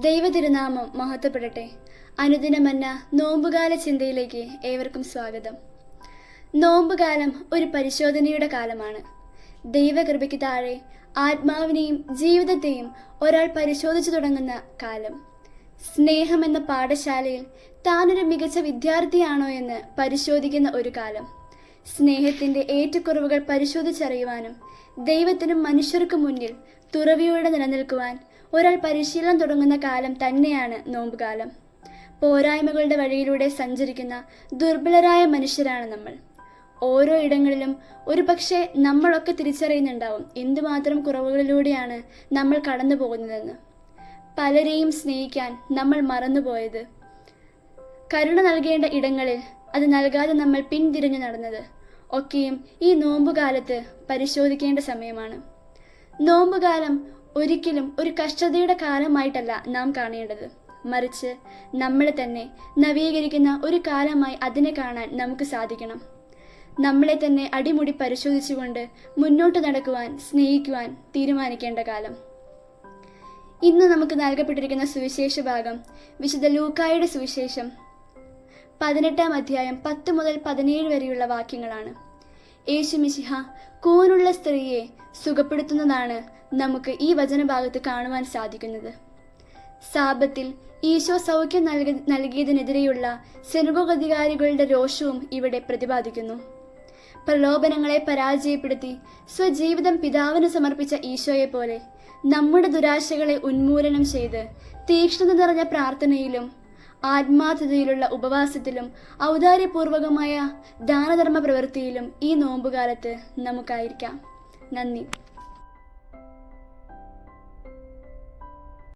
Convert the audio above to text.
ദൈവതിരുനാമം മഹത്വപ്പെടട്ടെ. അനുദിനമെന്ന നോമ്പുകാല ചിന്തയിലേക്ക് ഏവർക്കും സ്വാഗതം. നോമ്പുകാലം ഒരു പരിശോധനയുടെ കാലമാണ്. ദൈവകൃപയ്ക്ക് താഴെ ആത്മാവിനെയും ജീവിതത്തെയും ഒരാൾ പരിശോധിച്ചു തുടങ്ങുന്ന കാലം. സ്നേഹം എന്ന പാഠശാലയിൽ താനൊരു മികച്ച വിദ്യാർത്ഥിയാണോ എന്ന് പരിശോധിക്കുന്ന ഒരു കാലം. സ്നേഹത്തിന്റെ ഏറ്റക്കുറവുകൾ പരിശോധിച്ചറിയുവാനും ദൈവത്തിനും മനുഷ്യർക്കും മുന്നിൽ തുറവിയോടെ നിലനിൽക്കുവാൻ ഒരാൾ പരിശീലനം തുടങ്ങുന്ന കാലം തന്നെയാണ് നോമ്പുകാലം. പോരായ്മകളുടെ വഴിയിലൂടെ സഞ്ചരിക്കുന്ന ദുർബലരായ മനുഷ്യരാണ് നമ്മൾ. ഓരോ ഇടങ്ങളിലും ഒരു പക്ഷേ നമ്മളൊക്കെ തിരിച്ചറിയുന്നുണ്ടാവും എന്തുമാത്രം കുറവുകളിലൂടെയാണ് നമ്മൾ കടന്നു പോകുന്നതെന്ന് പലരെയും സ്നേഹിക്കാൻ നമ്മൾ മറന്നുപോയത്. കരുണ നൽകേണ്ട ഇടങ്ങളിൽ അത് നൽകാതെ നമ്മൾ പിന്തിരിഞ്ഞു നടന്നത് ഒക്കെയും ഈ നോമ്പുകാലത്ത് പരിശോധിക്കേണ്ട സമയമാണ്. നോമ്പുകാലം ഒരിക്കലും ഒരു കഷ്ടതയുടെ കാലമായിട്ടല്ല നാം കാണേണ്ടത്. മറിച്ച് നമ്മളെ തന്നെ നവീകരിക്കുന്ന ഒരു കാലമായി അതിനെ കാണാൻ നമുക്ക് സാധിക്കണം. നമ്മളെ തന്നെ അടിമുടി പരിശോധിച്ചുകൊണ്ട് മുന്നോട്ട് നടക്കുവാൻ സ്നേഹിക്കുവാൻ തീരുമാനിക്കേണ്ട കാലം. ഇന്ന് നമുക്ക് നൽകപ്പെട്ടിരിക്കുന്ന സുവിശേഷ ഭാഗം വിശുദ്ധ ലൂക്കായുടെ സുവിശേഷം. പതിനെട്ടാം അധ്യായം പത്ത് മുതൽ പതിനേഴ് വരെയുള്ള വാക്യങ്ങളാണ്. യേശു മിശിഹ കൂനുള്ള സ്ത്രീയെ സുഖപ്പെടുത്തുന്നതാണ് നമുക്ക് ഈ വചനഭാഗത്ത് കാണുവാൻ സാധിക്കുന്നത്. സാപത്തിൽ ഈശോ സൗഖ്യം നൽകി നൽകിയതിനെതിരെയുള്ള സെനുഗോഗധികാരികളുടെ രോഷവും ഇവിടെ പ്രതിപാദിക്കുന്നു. പ്രലോഭനങ്ങളെ പരാജയപ്പെടുത്തി സ്വജീവിതം പിതാവിന് സമർപ്പിച്ച ഈശോയെ പോലെ നമ്മുടെ ദുരാശകളെ ഉന്മൂലനം ചെയ്ത് തീക്ഷ്ണത നിറഞ്ഞ പ്രാർത്ഥനയിലും ആത്മാർത്ഥതയിലുള്ള ഉപവാസത്തിലും ഔദാര്യപൂർവകമായ ദാനധർമ്മ പ്രവൃത്തിയിലും ഈ നോമ്പുകാലത്ത് നമുക്കായിരിക്കാം. നന്ദി.